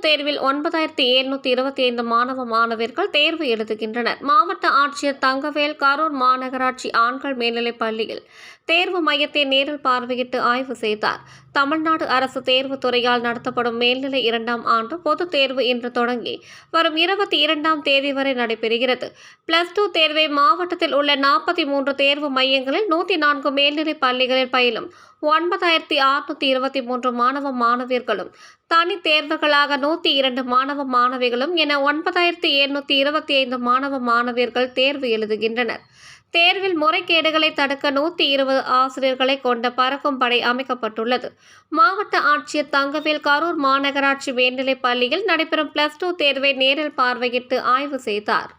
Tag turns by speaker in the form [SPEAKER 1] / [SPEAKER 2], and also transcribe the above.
[SPEAKER 1] தேர்வில் ஒன்பதாயிரத்தி எழுநூத்தி இருபத்தி ஐந்து மாணவ மாணவியர்கள் தேர்வு எழுதுகின்றனர். மாவட்ட ஆட்சியர் தங்கவேல் கரூர் மாநகராட்சி ஆண்கள் மேல்நிலைப் பள்ளியில் தேர்வு மையத்தை நேரில் பார்வையிட்டு ஆய்வு செய்தார். தமிழ்நாடு அரசு தேர்வுத் துறையால் நடத்தப்படும் மேல்நிலை இரண்டாம் ஆண்டு பொதுத் தேர்வு இன்று தொடங்கி வரும் இருபத்தி இரண்டாம் தேதி வரை நடைபெறுகிறது. பிளஸ் டூ தேர்வை மாவட்டத்தில் உள்ள நாற்பத்தி மூன்று தேர்வு மையங்களில் நூற்றி நான்கு மேல்நிலைப் பள்ளிகளில் பயிலும் ஒன்பதாயிரத்தி அறுநூத்தி இருபத்தி மூன்று மாணவ மாணவியர்களும் தனி தேர்வுகளாக நூற்றி இரண்டு மாணவ மாணவிகளும் என ஒன்பதாயிரத்தி எழுநூற்றி இருபத்தி ஐந்து மாணவ மாணவியர்கள் தேர்வு எழுதுகின்றனர். தேர்வில் முறைகேடுகளை தடுக்க நூற்றி இருபது ஆசிரியர்களை கொண்ட பறக்கும் படை அமைக்கப்பட்டுள்ளது. மாவட்ட ஆட்சியர் தங்கவேல் கரூர் மாநகராட்சி மேல்நிலைப் பள்ளியில் நடைபெறும் பிளஸ் டூ தேர்வை நேரில் பார்வையிட்டு ஆய்வு செய்தார்.